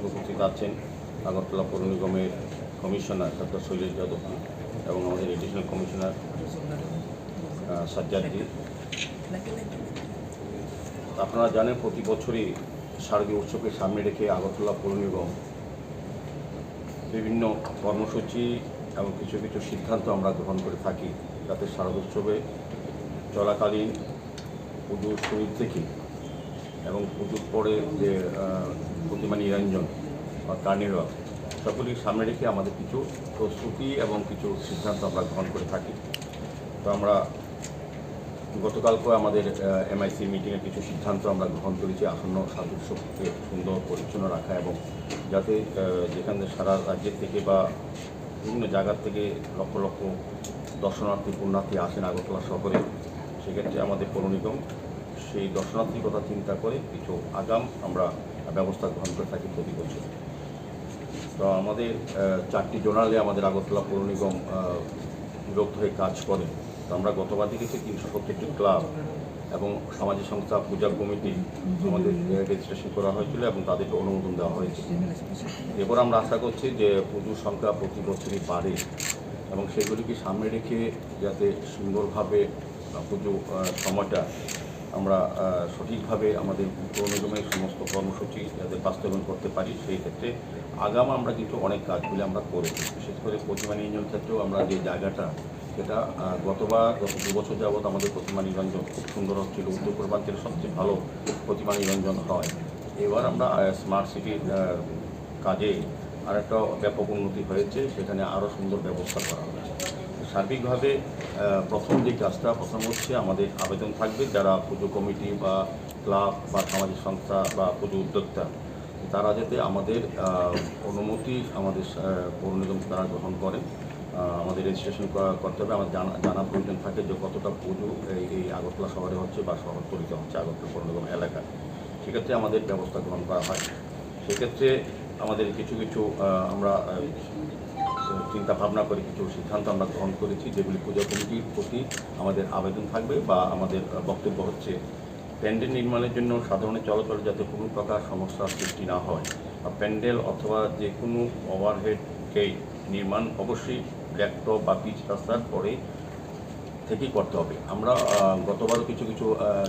উপস্থিত আছেন আগরতলা পৌর নিগমের কমিশনার ডক্টর শৈলেশ যাদবজি এবং আমাদের এডিশনাল কমিশনার সাজ্জাদজি আপনারা জানেন প্রতি বছরই শারদীয় উৎসবকে সামনে রেখে আগরতলা পৌর নিগম বিভিন্ন কর্মসূচি এবং কিছু কিছু সিদ্ধান্ত আমরা গ্রহণ করে থাকি যাতে শারদোৎসবে চলাকালীন পুজোর শুরু থেকে এবং পুজোর পরে যে প্রতিমা নিরঞ্জন বা কার্নিভাল সকলই সামনে রেখে আমাদের কিছু প্রস্তুতি এবং কিছু সিদ্ধান্ত আমরা গ্রহণ করে থাকি। তো আমরা গতকালকে আমাদের এমআইসি মিটিংয়ে কিছু সিদ্ধান্ত আমরা গ্রহণ করেছি, আসন্ন উৎসবকে সুন্দর পরিচ্ছন্ন রাখা এবং যাতে যেখানে সারা রাজ্যের থেকে বা বিভিন্ন জায়গার থেকে লক্ষ লক্ষ দর্শনার্থী, পুণ্যার্থী আসেন আগরতলা শহরে, সেক্ষেত্রে আমাদের পৌর নিগম সেই দর্শনার্থীর কথা চিন্তা করে কিছু আগাম আমরা ব্যবস্থা গ্রহণ করে থাকি প্রতি বছর তো আমাদের চারটি জোনালে আমাদের আগরতলা পৌর নিগম বিভক্ত হয়ে কাজ করে। তো আমরা গতবার দেখেছি তিনশো প্রত্যেকটি ক্লাব এবং সামাজিক সংস্থা পূজা কমিটি আমাদের রেজিস্ট্রেশন করা হয়েছিল এবং তাদেরকে অনুমোদন দেওয়া হয়েছে। এরপর আমরা আশা করছি যে পুজোর সংখ্যা প্রতি বছরই বাড়ে এবং সেগুলিকে সামনে রেখে যাতে সুন্দরভাবে পুজো সময়টা আমরা সঠিকভাবে আমাদের পৌর সমস্ত কর্মসূচি যাতে বাস্তবায়ন করতে পারি, সেই ক্ষেত্রে আগাম আমরা কিন্তু অনেক কাজগুলি আমরা করেছি বিশেষ করে প্রতিমা নিরঞ্জন ক্ষেত্রেও আমরা যে জায়গাটা, সেটা গতবার, গত দু বছর যাবৎ আমাদের প্রতিমা নিরঞ্জন খুব সুন্দর হচ্ছিল। উত্তর পূর্বাঞ্চলের সবচেয়ে ভালো প্রতিমা নিরঞ্জন হয়। এবার আমরা স্মার্ট সিটির কাজে আর একটা ব্যাপক উন্নতি হয়েছে। সেখানে আরও সুন্দর ব্যবস্থা করা হয়েছে। সার্বিকভাবে প্রথম যে কাজটা, প্রথম হচ্ছে আমাদের আবেদন থাকবে যারা পুজো কমিটি বা ক্লাব বা সামাজিক সংস্থা বা পুজো উদ্যোক্তা। তারা যাতে আমাদের অনুমতি আমাদের পৌর নিগম তারা গ্রহণ করেন আমাদের রেজিস্ট্রেশন করা- করতে হবে। আমার জানা জানা প্রয়োজন থাকে যে কতটা পুজো এই এই আগরতলা শহরে হচ্ছে বা শহরতলিতে হচ্ছে আগরতলা পৌর নিগম এলাকায়। সেক্ষেত্রে আমাদের ব্যবস্থা গ্রহণ করা হয়। সেক্ষেত্রে আমাদের কিছু কিছু আমরা চিন্তা ভাবনা করে কিছু সিদ্ধান্ত আমরা গ্রহণ করেছি, যেগুলি পূজা কমিটির প্রতি আমাদের আবেদন থাকবে বা আমাদের বক্তব্য হচ্ছে। প্যান্ডেল নির্মাণের জন্য সাধারণ চলাচল যাতে কোনো প্রকার সমস্যার সৃষ্টি না হয়। বা প্যান্ডেল অথবা যে কোনো ওভারহেড গেট নির্মাণ অবশ্যই ব্ল্যাকটপ বা পিচ রাস্তার পরে থেকেই করতে হবে। আমরা গতবারও কিছু কিছু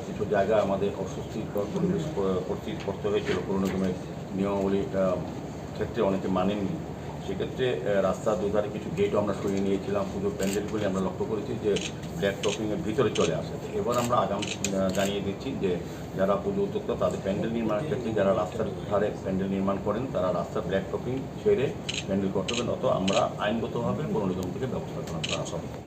কিছু জায়গা আমাদের অস্বস্তিকর পরিবেশ করতে হয়েছিল পুরো নিগমের নিয়মাবলী ক্ষেত্রে অনেকে মানেননি। সেক্ষেত্রে রাস্তা রাস্তার দুধারে কিছু গেটও আমরা সরিয়ে নিয়েছিলাম, পুজোর প্যান্ডেলগুলি আমরা লক্ষ্য করেছি যে ব্ল্যাক টপিংয়ের ভিতরে চলে আসে। এবার আমরা আগাম জানিয়ে দিচ্ছি যে যারা পুজো উদ্যোক্তা, তাদের প্যান্ডেল নির্মাণের ক্ষেত্রে যারা রাস্তার ধারে প্যান্ডেল নির্মাণ করেন, তারা রাস্তার ব্ল্যাক টপিং ছেড়ে প্যান্ডেল করতে হবে নত আমরা আইনগতভাবে পৌর নিগম থেকে ব্যবস্থা গ্রহণ করা হবে